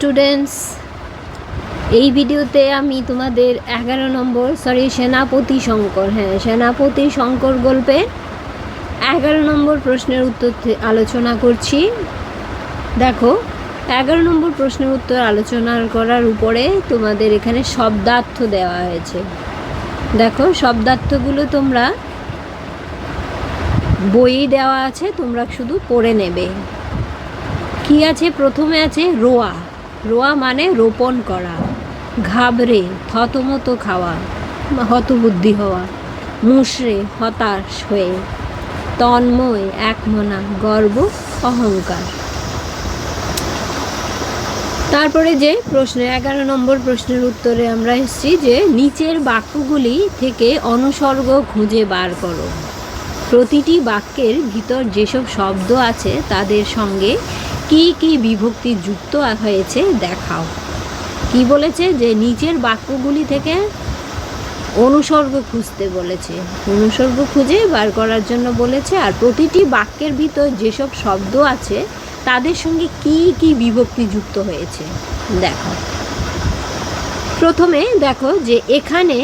Students এই ভিডিওতে আমি তোমাদের এগারো নম্বর সরি সেনাপতি শঙ্কর হ্যাঁ সেনাপতি শঙ্কর গল্পের এগারো নম্বর প্রশ্নের উত্তর আলোচনা করছি। দেখো, এগারো নম্বর প্রশ্নের উত্তর আলোচনা করার উপরে তোমাদের এখানে শব্দার্থ দেওয়া হয়েছে। দেখো, শব্দার্থগুলো তোমরা বইয়ে দেওয়া আছে, তোমরা শুধু পড়ে নেবে। কি আছে? প্রথমে আছে রোয়া। রোয়া মানে রোপণ করা। ঘাবড়ে, থতমত খাওয়া, হতবুদ্ধি হওয়া মুশরে হতাশ হয়ে, তন্ময় একমনা গর্ব, অহংকার। তারপরে যে প্রশ্নের এগারো নম্বর প্রশ্নের উত্তরে আমরা এসেছি যে, নিচের বাক্যগুলি থেকে অনুসর্গ খুঁজে বার করো। প্রতিটি বাক্যের ভিতর যেসব শব্দ আছে তাদের সঙ্গে কি কি বিভক্তি যুক্ত হয়েছে দেখাও। কি বলেছে? যে নিচের বাক্যগুলি থেকে অনুসর্গ খুঁজতে বলেছে। অনুসর্গ খুঁজে বার করার জন্য বলেছে, আর প্রতিটি বাক্যের ভিতর যেসব শব্দ আছে তাদের সঙ্গে কি কি বিভক্তি যুক্ত হয়েছে। দেখো। প্রথমে দেখো যে এখানে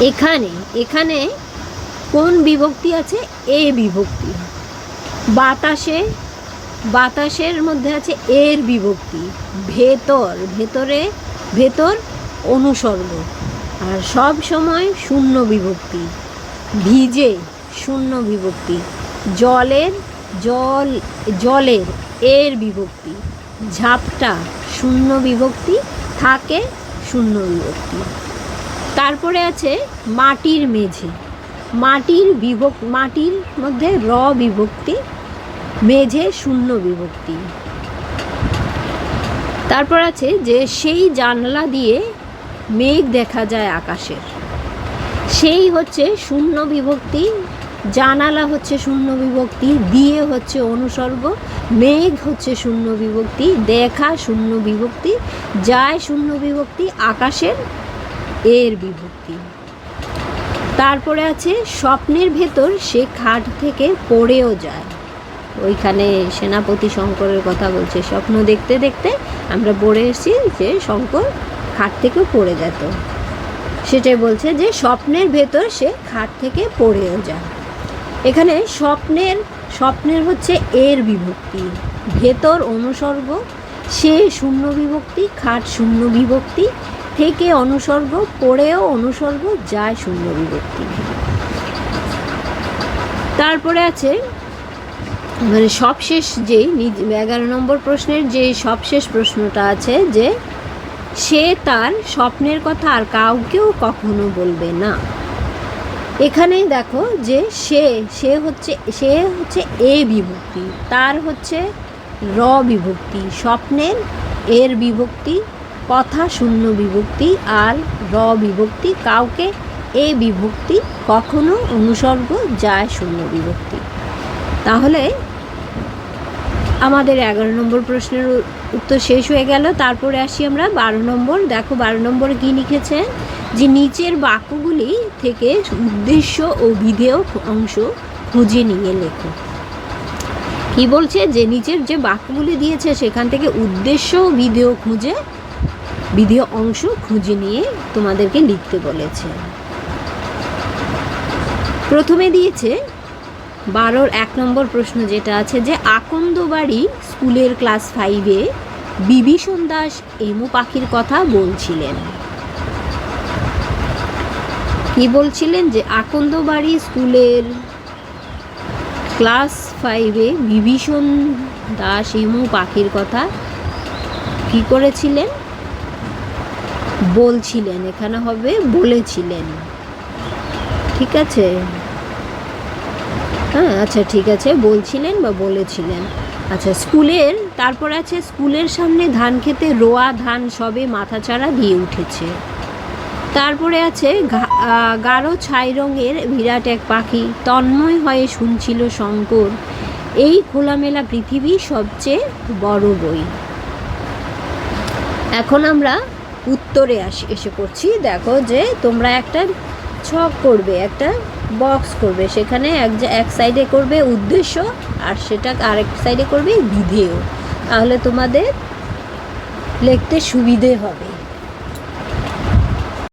এখানে এখানে কোন বিভক্তি আছে? এ বিভক্তি। বাতাসে, বাতাসের মধ্যে আছে এর বিভক্তি। ভেতর, ভেতরে, ভেতর অনুসর্গ। আর সব সময় শূন্য বিভক্তি। ভিজে শূন্য বিভক্তি। জলের, জল, জলের এর বিভক্তি। ঝাপটা শূন্য বিভক্তি, থাকে শূন্য বিভক্তি। তারপরে আছে মাটির মেঝে। মাটির বিভক মাটির মধ্যে র বিভক্তি, মেঝে শূন্য বিভক্তি। তারপর আছে যে সেই জানলা দিয়ে মেঘ দেখা যায় আকাশের। সেই হচ্ছে শূন্য বিভক্তি, জানালা হচ্ছে শূন্য বিভক্তি, দিয়ে হচ্ছে অনুসর্গ, মেঘ হচ্ছে শূন্য বিভক্তি, দেখা শূন্য বিভক্তি, যায় শূন্য বিভক্তি, আকাশের এর বিভক্তি। তারপরে আছে স্বপ্নের ভেতর সে খাট থেকে পড়েও যায়। ওইখানে সেনাপতি শঙ্করের কথা বলছে, স্বপ্ন দেখতে দেখতে আমরা পড়ে এসেছি যে শঙ্কর খাট থেকে পড়ে যেত। সেটাই বলছে যে স্বপ্নের ভেতর সে খাট থেকে পড়েও যায়। এখানে স্বপ্নের স্বপ্নের হচ্ছে এর বিভক্তি, ভেতর অনুসর্গ, সে শূন্য বিভক্তি, খাট শূন্য বিভক্তি থেকে অনুসর্গ পড়েও অনুসর্গ যায় শূন্য বিভক্তি তারপরে আছে মানে সবশেষ যে এগারো নম্বর প্রশ্নের যে সবশেষ প্রশ্নটা আছে যে, সে তার স্বপ্নের কথা আর কাউকেও কখনো বলবে না। এখানেই দেখো যে সে সে হচ্ছে সে হচ্ছে এ বিভক্তি, তার হচ্ছে র বিভক্তি, স্বপ্নের এর বিভক্তি কথা শূন্য বিভক্তি আর র বিভক্তি, কাউকে এ বিভক্তি কখনো অনুসর্গ যায় শূন্য বিভক্তি। তাহলে আমাদের এগারো নম্বর প্রশ্নের উত্তর শেষ হয়ে গেল। তারপরে আসি আমরা বারো নম্বর। দেখো বারো নম্বরে কী লিখেছে? যে নিচের বাক্যগুলি থেকে উদ্দেশ্য ও বিধেয় অংশ খুঁজে নিয়ে লেখো। কি বলছে? যে নিচের যে বাক্যগুলি দিয়েছে, সেখান থেকে উদ্দেশ্য ও বিধেয় খুঁজে বিধেয় অংশ খুঁজে নিয়ে তোমাদেরকে লিখতে বলেছে। প্রথমে দিয়েছে, বারোর এক নম্বর প্রশ্ন যেটা আছে যে, আকন্দবাড়ি স্কুলের ক্লাস ফাইভে বিভীষণ দাস এমু পাখির কথা বলছিলেন। কি বলছিলেন যে, আকন্দবাড়ি স্কুলের ক্লাস ফাইভে বিভীষণ দাস এমু পাখির কথা কি করেছিলেন? বলছিলেন, এখানে হবে বলেছিলেন। ঠিক আছে? হ্যাঁ আচ্ছা ঠিক আছে, বলছিলেন বা বলেছিলেন। আচ্ছা স্কুলের, তারপর আছে স্কুলের সামনে ধান খেতে রোয়া ধান সবে মাথাচাড়া দিয়ে উঠেছে। তারপরে আছে গাঢ় ছাই রঙের বিরাট এক পাখি, তন্ময় হয়ে শুনছিল শঙ্কর, এই খোলামেলা পৃথিবী সবচেয়ে বড় বই। এখন আমরা উত্তরে আসি, এসে পড়ছি। দেখো যে তোমরা একটা ছক করবে, একটা বক্স করবে। সেখানে এক এক সাইডে করবে উদ্দেশ্য আর সেটা আরেক সাইডে করবে বিধেয়। তাহলে তোমাদের লিখতে সুবিধে হবে।